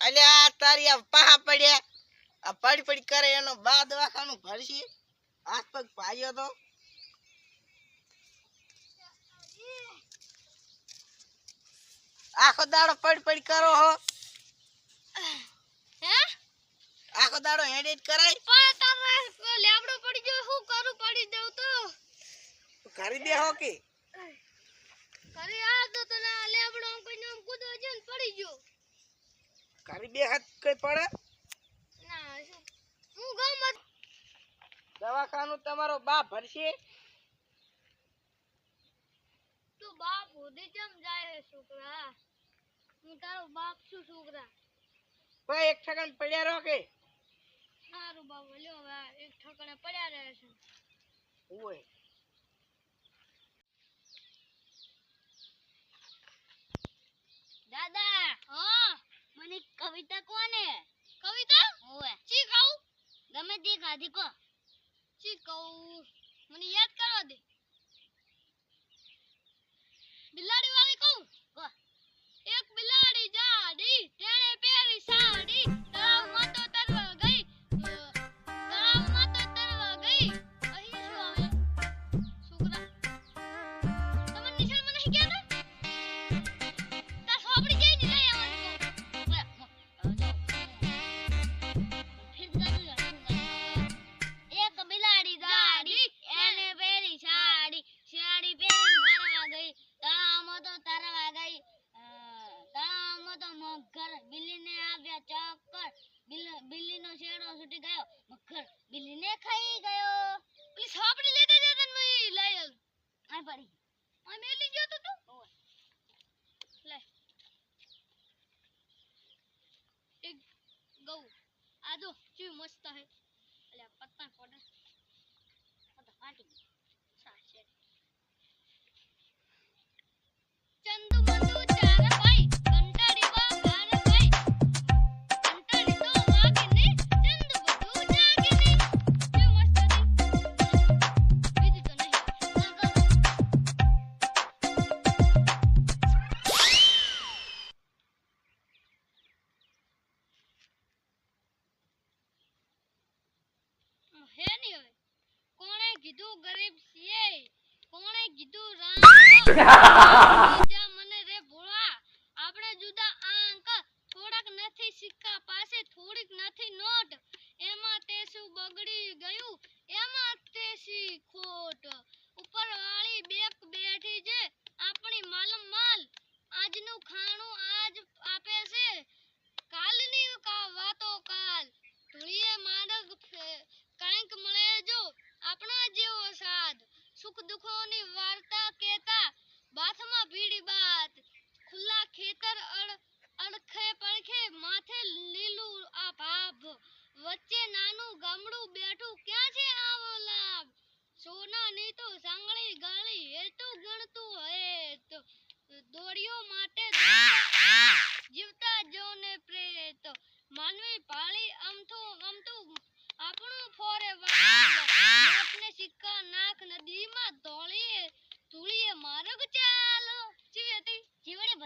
અલ્યા તારી આ પાહા પડ્યા પડી પડી કરે એનો બા દવાખાનું ભરશે. હાથ પગ તો. આખો દાડો પડી પડી કરો હો. આખો દાડો એડિટ કરાય. પણ તમારે લેબડો પડી ગયો હું કરું પડી દઉં તો? કરી દે હો કે. કરી આ તો પડે? દવાખાનું તમારો બાપ ભરશે? તું બાપ હોદી જમ જાય છોકરા? હું તારો બાપ છું છોકરા. ભાઈ એક સેકન્ડ પડ્યા રહો કે? સારું બાપ લ્યો હવે એક ઠકણે પડ્યા રહે છે. ઓય. ખાધી કો. ચી કહું? મને યાદ કરવા દે. છૂટી ગયો. મગર બિલ્લીને ખાઈ ગયો. પેલી સોપડી લેતે જતા ને મેં લઈ આવ્યો આ પડી. આ મેલી ગયો તો તું? લે. એક ગૌ. આ જો ચી મસ્ત હે અલ્યા પત્તા પડે કીધું ગરીબ છીએ કોણે કીધું રામ સુખ દુઃખોની વાર્તા કહેતા, બાથમાં ભીડી બાત ખુલ્લા ખેતર અડ અડખે પડખે માથે લીલું આ ભાભ વચ્ચે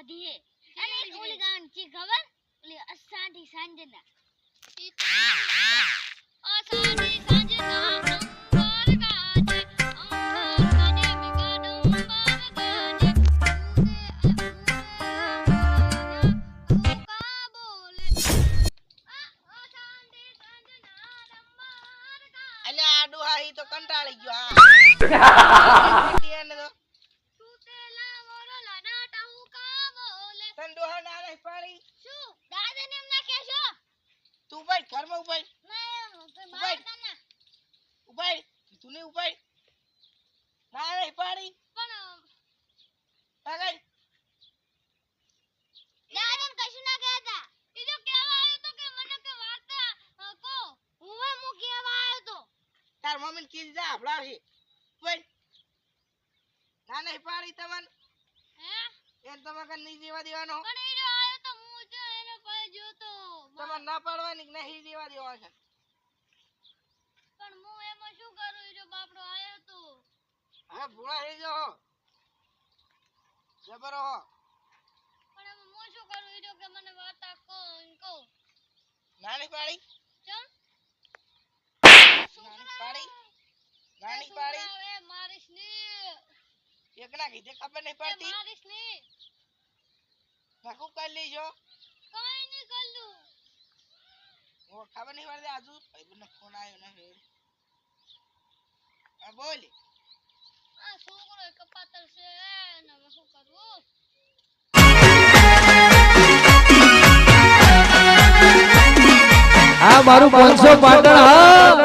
હે અને એક ઓલી ગાન છે ખબર? ઓલી અસાઢી સાંજના. ઈ અસાઢી સાંજના કંટાળી ગયો અંબર ગાજે મિગાડો અંબર ગાજે ઉને ઉકા બોલે આ અસાઢી સાંજના અંબર ગાજે અલ્યા આ ડોહા ઈ તો કંટાળી ગયો હા એને તો સુતેલા મોરલાના ટહુકા બોલે તને ડોહા ના નહીં પાડી શું દાદાને એમ નાખે છો તું ભાઈ ઘરમાં ઉભાઈ ના એમ કે ઊભા મારા રહી. કાના ઉભાઈ તું નહીં ઉભાઈ ના નહીં પાડી પણ પાગાઈ દાદાને કશું ના કહેતા ઈ તો કહેવા આવ્યો તો કે મને કે વાર્તા અ, કહો હું એ હું કહેવા આવ્યો તો કીધી જા હભળાવશે ઉભાઈ ના નહીં પાડી તમને? હે? તમે કઈ નહીં દેવાનો. તમારે ના પાડવાની કે નહીં જીવા દેવા છે? પણ હું એમાં શું કરું? જો બાપડો આવ્યો તો. હવે ભૂળા થઈ જો જબર હો. પણ એમાં હું શું કરું? જો કે મને કહો ઈ કહો. નાની પાડી? ચમ? નાની પાડી? નાની પાડી એ મારીશની એક ના કીધે ખબર નહીં પડતી? મારીશની નાખું કરી લેજો. કઈ નહીં કરું ઓ ખબર નહીં પડતી આજુ? ભાઈબંધનો ફોન આવ્યો ને ફેર હા બોલ. આ છોકરો કપાતર છે ને હવે શું કરવું? આ મારું પાંચસો પાટણ હા.